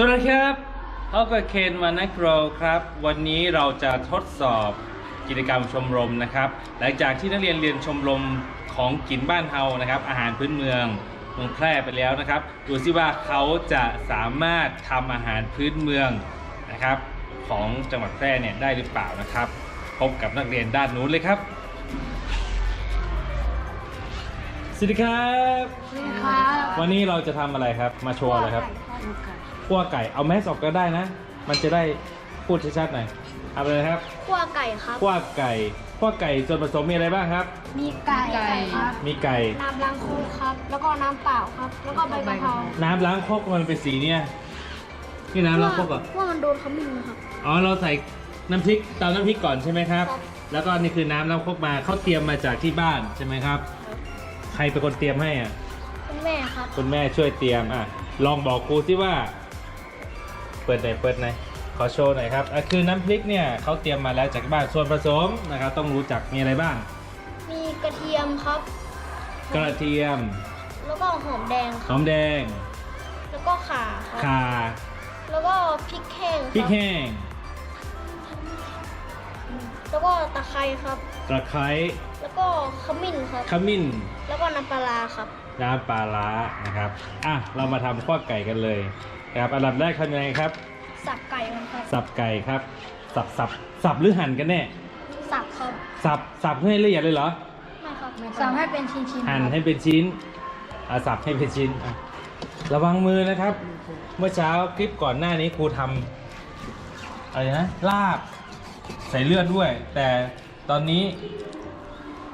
สวัสดีครับพบกับเคนมานักโรครับ วันนี้เราจะทดสอบกิจกรรมชมรมนะครับ หลังจากที่นักเรียนเรียนชมรมของกินบ้านเฮานะครับ อาหารพื้นเมืองเมืองแพร่ไปแล้วนะครับ ดูซิว่าเขาจะสามารถทำอาหารพื้นเมืองนะครับ ของจังหวัดแพร่เนี่ยได้หรือเปล่านะครับ พบกับนักเรียนด้านนู้นเลยครับ สวัสดีครับครับ วันนี้เราจะทำอะไรครับ มาโชว์อะไรครับ คั่วไก่เอาแมสออกก็ได้นะ มันจะได้พูดชัดๆหน่อยเอาไปเลยครับคั่วไก่ครับ คั่วไก่คั่วไก่ส่วนผสมมีอะไรบ้างครับ มีไก่ครับ มีไก่ น้ำล้างโคกครับ แล้วก็น้ำเปล่าครับ แล้วก็ใบกะเพราน้ำล้างครกมันเป็นสีเนี่ยนี่น้ำล้างครกเหรอว่ามันโดนขมิ้นนะครับ อ๋อเราใส่น้ำพริกเตาน้ำพริกก่อนใช่ไหมครับ ครับ แล้วก็นี่คือน้ำล้างครกมาเขาเตรียมมาจากที่บ้านใช่ไหมครับ ใครเป็นคนเตรียมให้อะ คุณแม่ครับ คุณแม่ช่วยเตรียมอะ ลองบอกครูที่ว่า เปิดไหนอยเปิดไหนอยขอโชว์หน่อยครับอะคือน้ำพริกเนี่ยเขาเตรียมมาแล้วจากบ้านส่วนผสมนะครับต้องรู้จักมีอะไรบ้าง มีกระเทียมครับ กระเทียม แล้วก็หอมแดงคหรัอบมแดง แล้วก็ข่าครับข่าแล้วก็พริกแห้งคพริกรับแห้ง แล้วก็ตะไคร้ครับ ตะไคร้ แล้วก็ขมิ้นครับ ขมิ้น แล้วก็น้ำปลาร้าครับ น้ำปลาร้านะครับ อะ เรามาทำข้อไก่กันเลย ครับอันดับแรกทำยังไงครับ สับไก่มันครับสับไก่ครับ สับสับสับหรือหั่นกันแน่ สับครับสับสับให้ละเอียดเลยเหรอ ไม่ครับสับให้เป็นชิ้นๆหั่นครับให้เป็นชิ้นอาสับให้เป็นชิ้นอะระวังมือนะครับ เมื่อเช้าคลิปก่อนหน้านี้ครูทำอะไรนะ ลาบ ใส่เลือดด้วย แต่ตอนนี้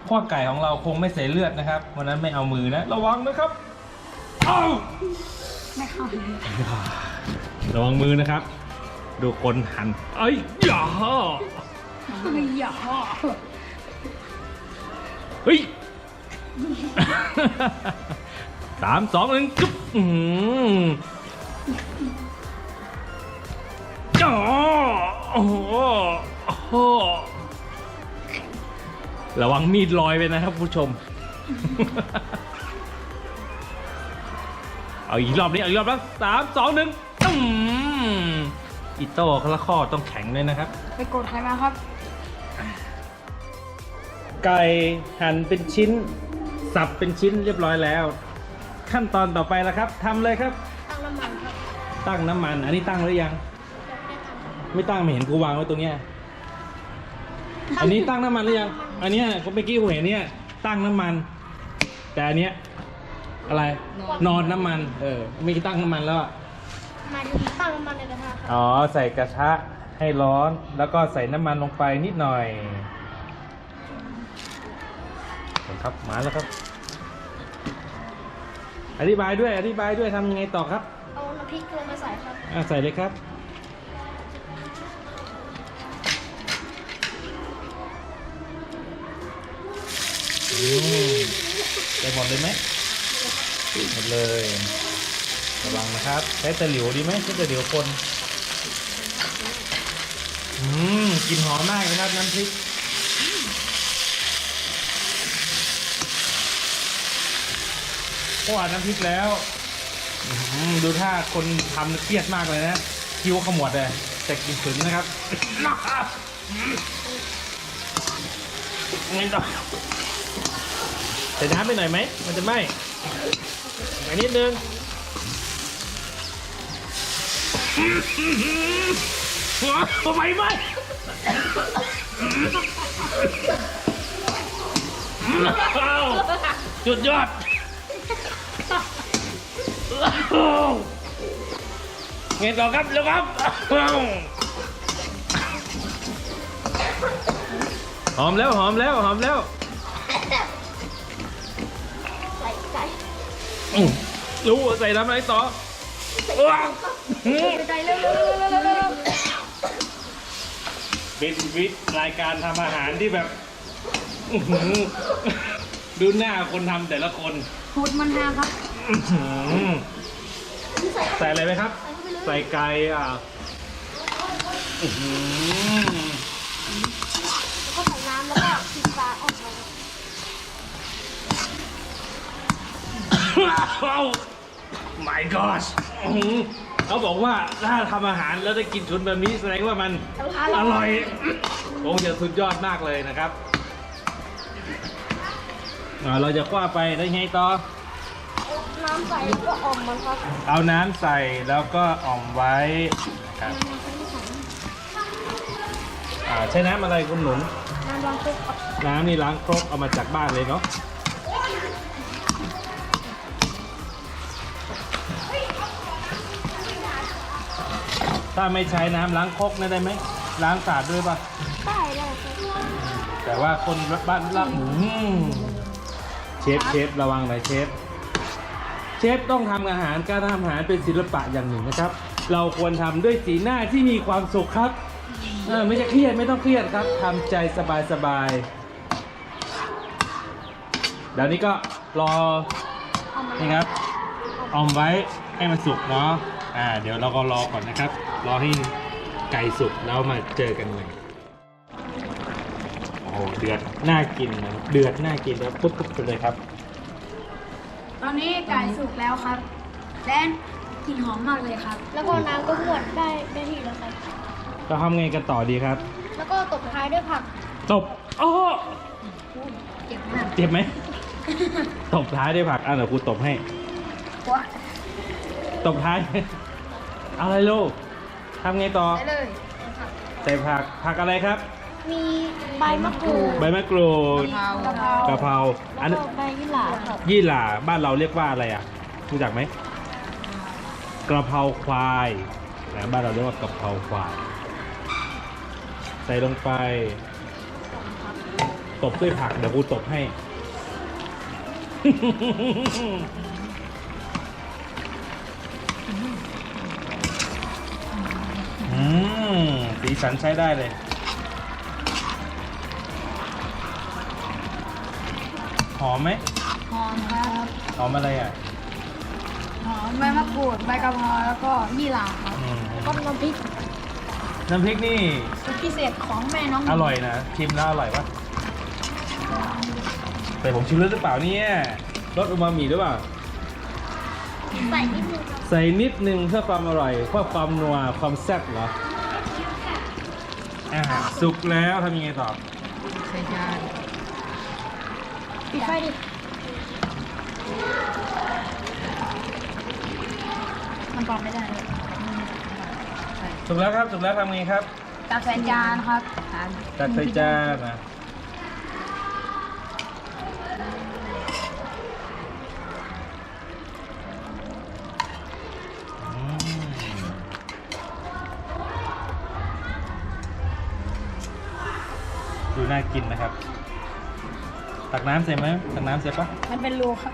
ข้อไก่ของเราคงไม่ใส่เลือดนะครับ วันนั้นไม่เอามือนะ ระวังนะครับ เอ้า ไม่เข้าระวังมือนะครับ ดูคนหันเอ้ยอย่าไม่อยาเฮ้ยสามสองหนึ่งกึ๊บอือหืออ๋อโอ้โหโอ้โหระวังมีดลอยไปนะครับผู้ชม เอาอีกรอบนี้เอาอีกรอบแล้วสามสองหนึ่งอืมอีโต้คละข้อต้องแข็งเลยนะครับ ไปกดใครมาครับ ไก่หั่นเป็นชิ้น สับเป็นชิ้นเรียบร้อยแล้ว ขั้นตอนต่อไปแล้วครับทำเลยครับ ตั้งน้ำมันครับ ตั้งน้ำมัน อันนี้ตั้งหรือยังจะได้ทำครับไม่ตั้งไม่เห็นกูวางไว้ตรงเนี้ยอันนี้ตั้งน้ำมันหรือยัง อันเนี้ยเมื่อกี้ผมเห็นเนี่ยตั้งน้ำมัน แต่อันเนี้ย อะไร นอนน้ำมัน เออไม่ตั้งน้ำมันแล้วอะหมายถึงตั้งน้ำมันในกระทะครับอ๋อ ใส่กระทะให้ร้อน แล้วก็ใส่น้ำมันลงไปนิดหน่อยครับ มาแล้วครับ อธิบายด้วย อธิบายด้วยทำยังไงต่อครับ เอาน้ำพริกลงไปใส่ครับอะใส่เลยครับอืมใส่หมดเลยไหม หมดเลยระวังนะครับ ใช้ตะหลิวดีไหมใช้ตะหลิวคนอืมกลิ่นหอมมากเลยครับน้ำพริกพวกน้ำพริกแล้วดูท่าคนทำเครียดมากเลยนะคิ้วขมวดเลยแต่กินถึงนะครับงั้นต่อใส่น้ำไปหน่อยไหม มันจะไหม กนิดนึงหัวทำไมไหมหยุดยอดเงินต่อครับเร็วครับ หอมแล้วหอมแล้วหอมแล้ว รู้ว่าใส่น้ำอะไรต่อว้าวอื้อใส่ไก่เร็วเร็วเร็วเร็วเร็วเป็นวิทย์รายการทำอาหารที่แบบอื้อหือดูหน้าคนทำแต่ละคนหูดมันฮาครับอื้อหือใส่ใส่อะไรไหมครับ ใส่เข้าไปเลยใส่ไก่อะอื้อหือ แล้วก็ใส่น้ำแล้วก็ปิดฝาออกมา ว้าว my gosh อื้อหือเขาบอกว่าถ้าทำอาหารแล้วได้กินชุนแบบนี้แสดงว่ามันอร่อยคงจะสุดยอดมากเลยนะครับอ่าเราจะคว้าไปได้ไงต่อ น้ำใสแล้วก็อมมันครับ เอาน้ำใส่แล้วก็อ่อมไว้ครับอ่าใช้น้ำอะไรคุณหนุนน้ำร้อนซุปครับน้ำนี่ล้างครกเอามาจากบ้านเลยเนาะ ถ้าไม่ใช้น้ำล้างครกนะได้ไหมล้างสะอาดด้วยป่ะได้ได้ครับแต่ว่าคนบ้านละอืมเชฟเชฟระวังหน่อยเชฟเชฟต้องทำอาหารการทำอาหารเป็นศิลปะอย่างหนึ่งนะครับ เราควรทำด้วยสีหน้าที่มีความสุขครับเออไม่จะเครียดไม่ต้องเครียดครับทำใจสบายสบายๆเดี๋ยวนี้ก็รอเอามานี่ครับออมไว้ให้มันสุกเนาะ อ่าเดี๋ยวเราก็รอก่อนนะครับ รอให้ไก่สุกแล้วมาเจอกันเลยโอ้โหเดือดน่ากินนะเดือดน่ากินแล้วปุ๊บปุ๊บไปเลยครับ ตอนนี้ไก่สุกแล้วครับ และกลิ่นหอมมากเลยครับ แล้วก็น้ำก็หวดได้ได้ที่แล้วครับ เราทำไงกันต่อดีครับ แล้วก็ตบท้ายด้วยผักตบอ้อเจ็บมากเจ็บไหม ตบท้ายด้วยผักอะเดี๋ยวกูตบให้ว้าตบท้าย อะไรลูกทำไงต่อ ได้เลยใส่ผัก ผักอะไรครับ มีใบมะกรูดใบมะกรูดกะเพรากะเพราอันแล้วก็ใบยี่หร่าครับยี่หร่าบ้านเราเรียกว่าอะไรอะรู้จักไหมกระเพราควายนะบ้านเราเรียกว่ากระเพราควาย ใส่ลงไป ตบด้วยผักเดี๋ยวกูตบให้ สีสันใช้ได้เลย หอมไหมหอมครับหอมอะไรอะหอมใบมะกรูดใบกะเพราแล้วก็ยี่หร่าครับอืมก็น้ำพริกน้ำพริกนี่สูตรพิเศษของแม่น้องอร่อยนะชิมแล้วอร่อยปะแต่ผมชิมแล้วหรือเปล่าเนี่ยรสอูมามิหรือเปล่า ใส่นิดนึงครับใส่นิดนึงเพื่อความอร่อยเพื่อความนัวความแซ่บเหรอ อ่าสุกแล้วทำยังไงต่อใส่จานปิดไฟดิ มันปอกไม่ได้เลยสุกแล้วครับสุกแล้วทำไงครับ ตักใส่จานครับจานตักใส่จานนะ น่ากินนะครับ ตักน้ำเสร็จไหมตักน้ำเสร็จปะมันเป็นรูครับ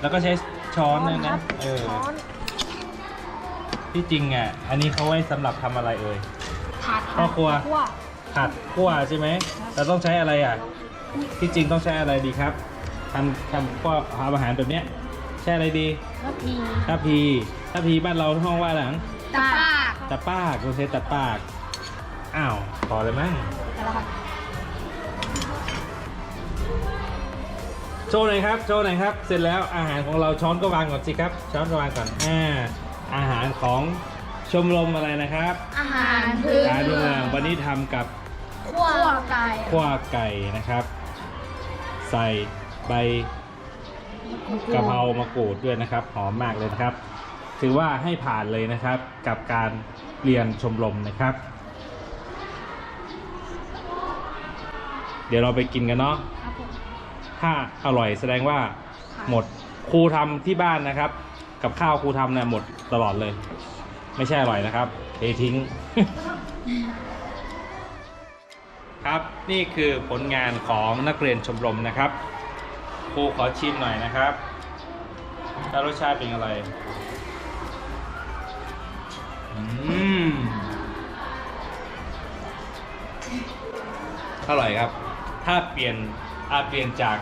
แล้วก็ใช้ช้อนเนี่ยคนะรับเออช้อนที่จริงอะ อันนี้เขาไว้สำหรับทำอะไรเอ่ยผัดพ่อครัวคั่วผัดคั่วใช่ไหมเราต้องใช้อะไรอะ ที่จริงต้องใช้อะไรดีครับทำทำก็ทำอาหารแบบเนี้ยใช้อะไรดีแล้วพีถ้าพีถ้าพีบ้านเราห้องว่าหลังตาปากตะปากคุณใช้ตะปาก อ้าวพอเลยมั้ง โชว์หน่อยครับโชว์หน่อยครับ เสร็จแล้วอาหารของเราช้อนก็วางก่อนสิครับ ช้อนก็วางก่อนอ่าอาหารของชมรมอะไรนะครับอาหารพื้นการเมืเมือองงวันนี้ทำกับคั่วไก่ขั้วไก่นะครับ ใส่ใบกะเพรามะกรูดด้วยนะครับ หอมมากเลยนะครับ ถือว่าให้ผ่านเลยนะครับ กับการเรียนชมรมนะครับ เดี๋ยวเราไปกินกันเนาะครับผม ถ้าอร่อยแสดงว่าหมดครูทำที่บ้านนะครับ กับข้าวครูทำเนี่ยหมดตลอดเลย ไม่ใช่อร่อยนะครับเททิ้ง ครับนี่คือผลงานของนักเรียนชมรมนะครับครูขอชิมหน่อยนะครับแล้วรสชาติเป็นอะไรอืมอร่อยครับ ถ้าเปลี่ยน เปลี่ยนจาก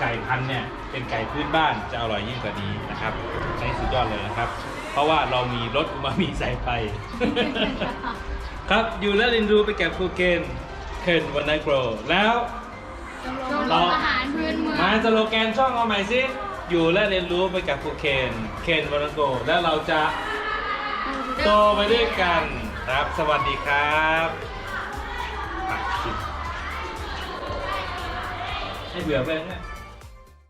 ไก่พันเนี่ยเป็นไก่พื้นบ้านจะอร่อยยิ่งกว่านี้นะครับใช้สุดยอดเลยนะครับ เพราะว่าเรามีรถอูมามิใส่ไป ครับอยู่และเรียนรู้ไปกับครูเกนเคนวันไนโกรแล้วเราอาหารพื้นเมืองมาสโลแกนช่องเอาใหม่สิอยู่และเรียนรู้ไปกับครูเคนเคนวันไนโกรแล้วเราจะโตไปด้วยกันครับ สวัสดีครับ ให้เบื่อไปเนี่ย